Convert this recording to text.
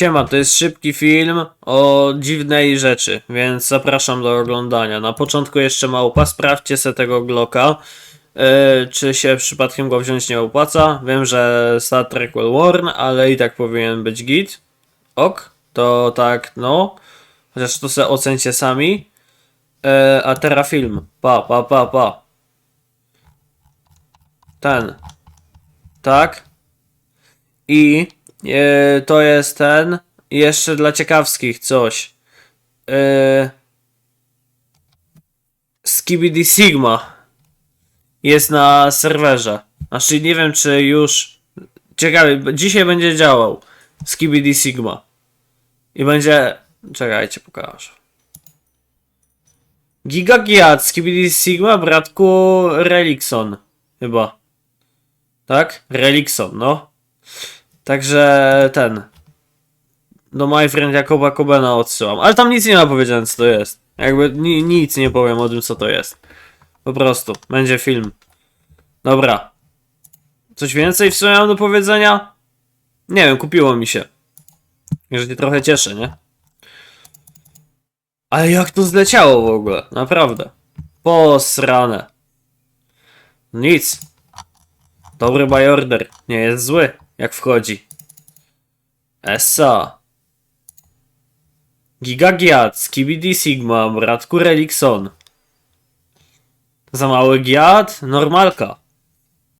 Siema, to jest szybki film o dziwnej rzeczy, więc zapraszam do oglądania. Na początku jeszcze małpa, sprawdźcie se tego Glocka, yy, czy się przypadkiem go wziąć nie opłaca. Wiem, że Star Trek Well Worn, ale i tak powinien być git. Ok, to tak, no. Chociaż to se ocencie sami. Yy, a teraz film. Pa, pa, pa, pa. Ten. Tak. I e, to jest ten. Jeszcze dla ciekawskich coś. E, Skibidi Sigma jest na serwerze. Znaczy nie wiem czy już. Ciekawe, b- dzisiaj będzie działał. Skibidi Sigma. I będzie. Czekajcie, pokażę. Giga Giat, Skibidi Sigma, bratku Relikson. Chyba. Tak? Relikson, no. Także ten. Do My Friend Jakoba Kobena odsyłam. Ale tam nic nie ma powiedziane, co to jest. Jakby ni nic nie powiem o tym, co to jest. Po prostu. Będzie film. Dobra. Coś więcej w sumie mam do powiedzenia? Nie wiem, kupiło mi się. Że trochę cieszę, nie? Ale jak to zleciało w ogóle? Naprawdę. Posrane. Nic. Dobry buy order. Nie jest zły, jak wchodzi. Essa. Gigagiat, Skibidi Sigma, bratku Relikson. Za mały giat? Normalka.